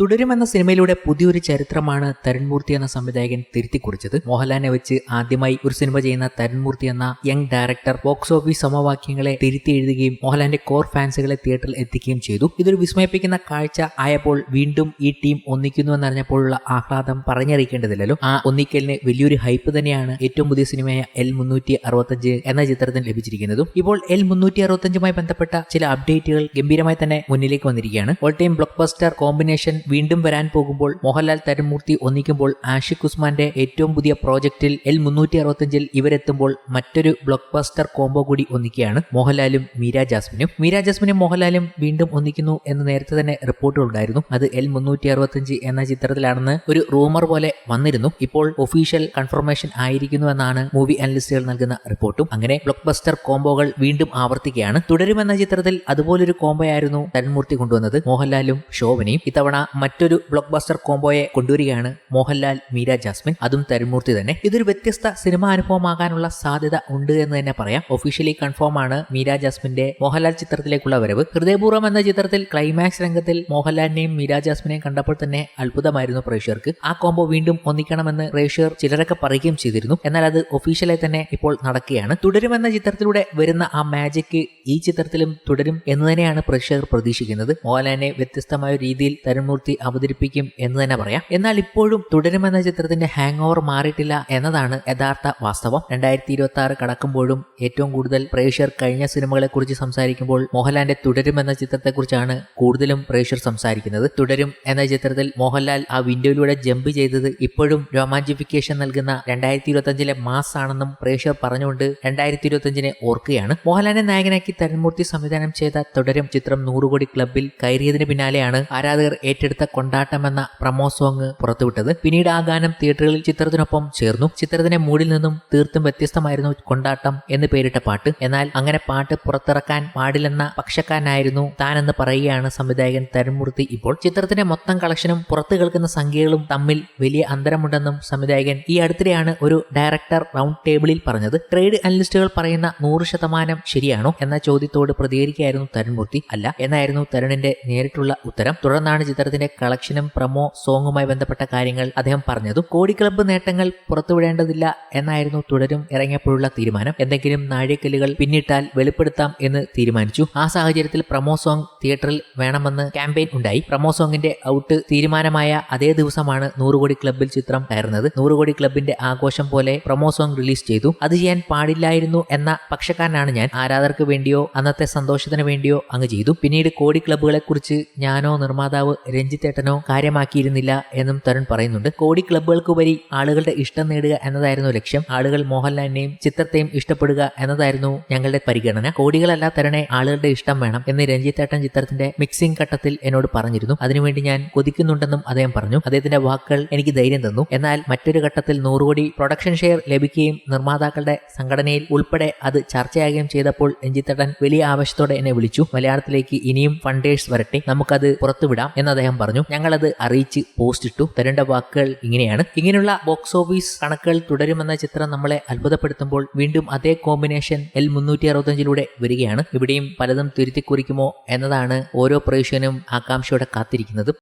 തുടരുമെന്ന സിനിമയിലൂടെ പുതിയൊരു ചരിത്രമാണ് തരുൺമൂർത്തി എന്ന സംവിധായകൻ തിരുത്തിക്കുറിച്ചത്. മോഹൻലാലിനെ വെച്ച് ആദ്യമായി ഒരു സിനിമ ചെയ്യുന്ന തരുൺമൂർത്തി എന്ന യങ് ഡയറക്ടർ ബോക്സ് ഓഫീസ് സമവാക്യങ്ങളെ തിരുത്തി എഴുതുകയും മോഹൻലാലിന്റെ കോർ ഫാൻസുകളെ തിയേറ്ററിൽ എത്തിക്കുകയും ചെയ്തു. ഇതൊരു വിസ്മയിപ്പിക്കുന്ന കാഴ്ച ആയപ്പോൾ വീണ്ടും ഈ ടീം ഒന്നിക്കുന്നു എന്നറിഞ്ഞപ്പോഴുള്ള ആഹ്ലാദം പറഞ്ഞറിയിക്കേണ്ടതില്ലല്ലോ. ആ ഒന്നിക്കലിന് വലിയൊരു ഹൈപ്പ് തന്നെയാണ് ഏറ്റവും പുതിയ സിനിമയായ എൽ മുന്നൂറ്റി അറുപത്തഞ്ച് എന്ന ചിത്രത്തിന് ലഭിച്ചിരിക്കുന്നതും. ഇപ്പോൾ എൽ മുന്നൂറ്റി അറുപത്തഞ്ചുമായി ബന്ധപ്പെട്ട ചില അപ്ഡേറ്റുകൾ ഗംഭീരമായി തന്നെ മുന്നിലേക്ക് വന്നിരിക്കുകയാണ്. All time blockbuster combination വീണ്ടും വരാൻ പോകുമ്പോൾ മോഹൻലാൽ തരുമൂർത്തി ഒന്നിക്കുമ്പോൾ ആഷിഖ് ഉസ്മാന്റെ ഏറ്റവും പുതിയ പ്രോജക്റ്റിൽ എൽ മുന്നൂറ്റി അറുപത്തഞ്ചിൽ ഇവരെത്തുമ്പോൾ മറ്റൊരു ബ്ലോക്ക് ബസ്റ്റർ കോംബോ കൂടി ഒന്നിക്കുകയാണ് മോഹൻലാലും മീര ജാസ്മിനും. മീര ജാസ്മിനും മോഹൻലാലും വീണ്ടും ഒന്നിക്കുന്നു എന്ന് നേരത്തെ തന്നെ റിപ്പോർട്ടുകൾ ഉണ്ടായിരുന്നു. അത് എൽ മുന്നൂറ്റി അറുപത്തഞ്ച് എന്ന ചിത്രത്തിലാണെന്ന് ഒരു റൂമർ പോലെ വന്നിരുന്നു. ഇപ്പോൾ ഒഫീഷ്യൽ കൺഫർമേഷൻ ആയിരിക്കുന്നു എന്നാണ് മൂവി അനലിസ്റ്റുകൾ നൽകുന്ന റിപ്പോർട്ടും. അങ്ങനെ ബ്ലോക്ക് ബസ്റ്റർ കോംബോകൾ വീണ്ടും ആവർത്തിക്കുകയാണ്. തുടരുമെന്ന ചിത്രത്തിൽ അതുപോലൊരു കോംബോ ആയിരുന്നു തന്മൂർത്തി കൊണ്ടുവന്നത് മോഹൻലാലും ശോഭനയും. ഇത്തവണ മറ്റൊരു ബ്ലോക്ക് ബസ്റ്റർ കോംബോയെ കൊണ്ടുവരികയാണ് മോഹൻലാൽ മീര ജാസ്മിൻ. അതും തരുമൂർത്തി തന്നെ. ഇതൊരു വ്യത്യസ്ത സിനിമാ അനുഭവമാകാനുള്ള സാധ്യത ഉണ്ട് എന്ന് തന്നെ പറയാം. ഒഫീഷ്യലി കൺഫേം ആണ് മീര ജാസ്മിന്റെ മോഹൻലാൽ ചിത്രത്തിലേക്കുള്ള വരവ്. ഹൃദയപൂർവം എന്ന ചിത്രത്തിൽ ക്ലൈമാക്സ് രംഗത്തിൽ മോഹൻലാലിനെയും മീര ജാസ്മിനെയും കണ്ടപ്പോൾ തന്നെ അത്ഭുതമായിരുന്നു പ്രേക്ഷകർക്ക്. ആ കോംബോ വീണ്ടും ഒന്നിക്കണമെന്ന് പ്രേക്ഷകർ ചിലരൊക്കെ പറയുകയും ചെയ്തിരുന്നു. എന്നാൽ അത് ഒഫീഷ്യലായി തന്നെ ഇപ്പോൾ നടക്കുകയാണ്. തുടരുമെന്ന ചിത്രത്തിലൂടെ വരുന്ന ആ മാജിക് ഈ ചിത്രത്തിലും തുടരും എന്ന് തന്നെയാണ് പ്രേക്ഷകർ പ്രതീക്ഷിക്കുന്നത്. മോഹൻലാലിനെ വ്യത്യസ്തമായ രീതിയിൽ തരുൺമൂർത്തി അവതരിപ്പിക്കും എന്ന് തന്നെ പറയാം. എന്നാൽ ഇപ്പോഴും തുടരുമെന്ന ചിത്രത്തിന്റെ ഹാങ് ഓവർ മാറിയിട്ടില്ല എന്നതാണ് യഥാർത്ഥ വാസ്തവം. രണ്ടായിരത്തി ഇരുപത്തി ആറ് കടക്കുമ്പോഴും ഏറ്റവും കൂടുതൽ പ്രേക്ഷകർ കഴിഞ്ഞ സിനിമകളെ കുറിച്ച് സംസാരിക്കുമ്പോൾ മോഹൻലാലിന്റെ തുടരും എന്ന ചിത്രത്തെക്കുറിച്ചാണ് കൂടുതലും പ്രേക്ഷകർ സംസാരിക്കുന്നത്. തുടരും എന്ന ചിത്രത്തിൽ മോഹൻലാൽ ആ വിൻഡോയിലൂടെ ജമ്പ് ചെയ്തത് ഇപ്പോഴും രോമാഞ്ചിഫിക്കേഷൻ നൽകുന്ന രണ്ടായിരത്തി ഇരുപത്തി അഞ്ചിലെ മാസ് ആണെന്നും പ്രേക്ഷകർ പറഞ്ഞുകൊണ്ട് രണ്ടായിരത്തി ഇരുപത്തി അഞ്ചിനെ ഓർക്കുകയാണ്. മോഹൻലാലിനെ നായകനാക്കി തരൻമൂർത്തി സംവിധാനം ചെയ്ത തുടരും ചിത്രം നൂറുകോടി ക്ലബിൽ കയറിയതിന് പിന്നാലെയാണ് ആരാധകർ ഏറ്റെടുത്ത കൊണ്ടാട്ടം എന്ന പ്രമോ സോങ് പുറത്തുവിട്ടത്. പിന്നീട് ആ ഗാനം തിയേറ്ററുകളിൽ ചിത്രത്തിനൊപ്പം ചേർന്നു. ചിത്രത്തിന്റെ മൂഡിൽ നിന്നും തീർത്തും വ്യത്യസ്തമായിരുന്നു കൊണ്ടാട്ടം എന്ന് പേരിട്ട പാട്ട്. എന്നാൽ അങ്ങനെ പാട്ട് പുറത്തിറക്കാൻ പാടില്ലെന്ന പക്ഷക്കാരനായിരുന്നു താനെന്ന് പറയുകയാണ് സംവിധായകൻ തരുൺമൂർത്തി ഇപ്പോൾ. ചിത്രത്തിന്റെ മൊത്തം കളക്ഷനും പുറത്തു കേൾക്കുന്ന സംഖ്യകളും തമ്മിൽ വലിയ അന്തരമുണ്ടെന്നും സംവിധായകൻ ഈ അടുത്തിടെയാണ് ഒരു ഡയറക്ടർ റൗണ്ട് ടേബിളിൽ പറഞ്ഞത്. ട്രേഡ് അനലിസ്റ്റുകൾ പറയുന്ന നൂറ് ശതമാനം ശരിയാണോ എന്ന ചോദ്യത്തോട് പ്രതികരിക്കുകയായിരുന്നു തരുൺമൂർത്തി. അല്ല എന്നായിരുന്നു തരുണിന്റെ നേരിട്ടുള്ള ഉത്തരം. തുടർന്നാണ് ചിത്രത്തിന്റെ കളക്ഷനും പ്രമോ സോങ്ങുമായി ബന്ധപ്പെട്ട കാര്യങ്ങൾ അദ്ദേഹം പറഞ്ഞതും കോടി ക്ലബ്ബ് നേട്ടങ്ങൾ പുറത്തുവിടേണ്ടതില്ല എന്നായിരുന്നു തുടരും ഇറങ്ങിയപ്പോഴുള്ള തീരുമാനം. എന്തെങ്കിലും നാഴികക്കല്ലുകൾ പിന്നിട്ടാൽ വെളിപ്പെടുത്താം എന്ന് തീരുമാനിച്ചു. ആ സാഹചര്യത്തിൽ പ്രമോ സോങ് തിയേറ്ററിൽ വേണമെന്ന് ക്യാമ്പയിൻ ഉണ്ടായി. പ്രമോ സോങ്ങിന്റെ ഔട്ട് തീരുമാനമായ അതേ ദിവസമാണ് നൂറുകോടി ക്ലബ്ബിൽ ചിത്രം കയറുന്നത്. നൂറുകോടി ക്ലബിന്റെ ആഘോഷം പോലെ പ്രമോ സോങ് റിലീസ് ചെയ്തു. അത് ചെയ്യാൻ പാടില്ലായിരുന്നു എന്ന പക്ഷക്കാരനാണ് ഞാൻ. ആരാധകർക്ക് വേണ്ടിയോ അന്നത്തെ സന്തോഷത്തിന് വേണ്ടിയോ അങ്ങ് ചെയ്തു. പിന്നീട് കോടി ക്ലബ്ബുകളെ കുറിച്ച് ഞാനോ നിർമ്മാതാവ് രഞ്ജിത്തേട്ടനോ കാര്യമാക്കിയിരുന്നില്ല എന്നും തരുൺ പറയുന്നുണ്ട്. കോടി ക്ലബ്ബുകൾക്കുപരി ആളുകളുടെ ഇഷ്ടം നേടുക എന്നതായിരുന്നു ലക്ഷ്യം. ആളുകൾ മോഹൻലാലിനെയും ചിത്രത്തെയും ഇഷ്ടപ്പെടുക എന്നതായിരുന്നു ഞങ്ങളുടെ പരിഗണന. കോടികളല്ല തരണേ ആളുകളുടെ ഇഷ്ടം വേണം എന്ന് രഞ്ജിത്തേട്ടൻ ചിത്രത്തിന്റെ മിക്സിംഗ് ഘട്ടത്തിൽ എന്നോട് പറഞ്ഞിരുന്നു. അതിനുവേണ്ടി ഞാൻ കൊതിക്കുന്നുണ്ടെന്നും അദ്ദേഹം പറഞ്ഞു. അദ്ദേഹത്തിന്റെ വാക്കുകൾ എനിക്ക് ധൈര്യം തന്നു. എന്നാൽ മറ്റൊരു ഘട്ടത്തിൽ നൂറ് കോടി പ്രൊഡക്ഷൻ ഷെയർ ലഭിക്കുകയും നിർമ്മാതാക്കളുടെ സംഘടനയിൽ ഉൾപ്പെടെ അത് ചർച്ചയാകുകയും ചെയ്തപ്പോൾ രഞ്ജിത്തേട്ടൻ വലിയ ആവശ്യത്തോടെ എന്നെ വിളിച്ചു. മലയാളത്തിലേക്ക് ഇനിയും ഫണ്ടേഴ്സ് വരട്ടെ നമുക്കത് പുറത്തുവിടാം എന്ന് അദ്ദേഹം പറഞ്ഞു. ഞങ്ങളത് അറിയിച്ച് പോസ്റ്റ് ഇട്ടു. തരേണ്ട വാക്കുകൾ ഇങ്ങനെയാണ്. ഇങ്ങനെയുള്ള ബോക്സ് ഓഫീസ് കണക്കുകൾ തുടരുമെന്ന ചിത്രം നമ്മളെ അത്ഭുതപ്പെടുത്തുമ്പോൾ വീണ്ടും അതേ കോമ്പിനേഷൻ എൽ മുന്നൂറ്റി അറുപത്തഞ്ചിലൂടെ വരികയാണ്. ഇവിടെയും പലതും തിരുത്തിക്കുറിക്കുമോ എന്നതാണ് ഓരോ പ്രേക്ഷകനും ആകാംക്ഷയോടെ കാത്തിരിക്കുന്നത്.